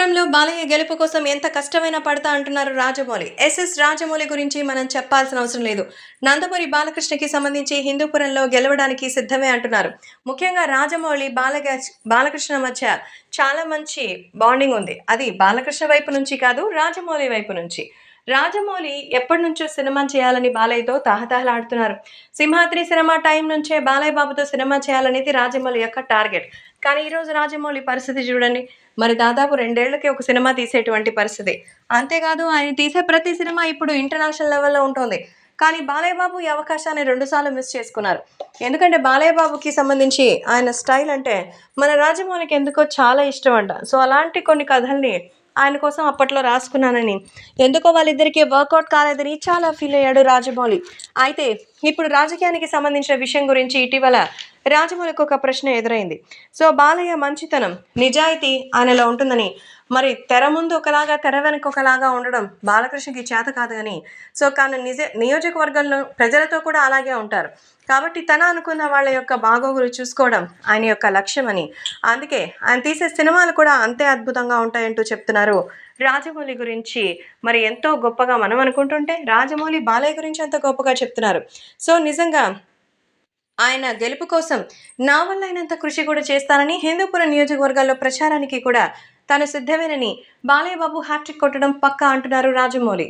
హిందూపురంలో బాలయ్య గెలుపు కోసం ఎంత కష్టమైనా పడతా అంటున్నారు రాజమౌళి. ఎస్ఎస్ రాజమౌళి గురించి మనం చెప్పాల్సిన అవసరం లేదు. నందమూరి బాలకృష్ణకి సంబంధించి హిందూపురంలో గెలవడానికి సిద్ధమే అంటున్నారు. ముఖ్యంగా రాజమౌళి బాలగ బాలకృష్ణ మధ్య చాలా మంచి బాండింగ్ ఉంది. అది బాలకృష్ణ వైపు నుంచి కాదు రాజమౌళి వైపు నుంచి. రాజమౌళి ఎప్పటి నుంచో సినిమా చేయాలని బాలయ్యతో తహతహలాడుతున్నారు. సింహాద్రి సినిమా టైం నుంచే బాలయ్య బాబుతో సినిమా చేయాలనేది రాజమౌళి యొక్క టార్గెట్. కానీ ఈరోజు రాజమౌళి పరిస్థితి చూడండి. మరి దాదాపు రెండేళ్ళకి ఒక సినిమా తీసేటువంటి పరిస్థితి. అంతేకాదు ఆయన తీసే ప్రతి సినిమా ఇప్పుడు ఇంటర్నేషనల్ లెవెల్లో ఉంటుంది. కానీ బాలయ్య బాబు ఈ అవకాశాన్ని రెండుసార్లు మిస్ చేసుకున్నారు. ఎందుకంటే బాలయ్య బాబుకి సంబంధించి ఆయన స్టైల్ అంటే మన రాజమౌళికి ఎందుకో చాలా ఇష్టం అంట. సో అలాంటి కొన్ని కథల్ని ఆయన కోసం అప్పట్లో రాసుకున్నానని. ఎందుకో వాళ్ళిద్దరికీ వర్కౌట్ కాలేదని చాలా ఫీల్ అయ్యాడు రాజమౌళి. అయితే ఇప్పుడు రాజకీయానికి సంబంధించిన విషయం గురించి ఇటీవల రాజమౌళికి ఒక ప్రశ్న ఎదురైంది. సో బాలయ్య మంచితనం నిజాయితీ ఆయనలో ఉంటుందని. మరి తెర ముందు ఒకలాగా తెర వెనక ఒకలాగా ఉండడం బాలకృష్ణకి చేత కాదు కానీ సో కానీ నిజ నియోజకవర్గంలో ప్రజలతో కూడా అలాగే ఉంటారు. కాబట్టి తన అనుకున్న వాళ్ళ యొక్క బాగోగులు చూసుకోవడం ఆయన యొక్క లక్ష్యమని. అందుకే ఆయన తీసే సినిమాలు కూడా అంతే అద్భుతంగా ఉంటాయంటూ చెప్తున్నారు రాజమౌళి గురించి. మరి ఎంతో గొప్పగా మనం అనుకుంటుంటే రాజమౌళి బాలయ్య గురించి ఎంతో గొప్పగా చెప్తున్నారు. సో నిజంగా ఆయన గెలుపు కోసం నా వల్ల అయినంత కృషి కూడా చేస్తానని హిందూపురం నియోజకవర్గాల్లో ప్రచారానికి కూడా తాను సిద్ధమేనని బాలయ్యబాబు హ్యాట్రిక్ కొట్టడం పక్కా అంటున్నారు రాజమౌళి.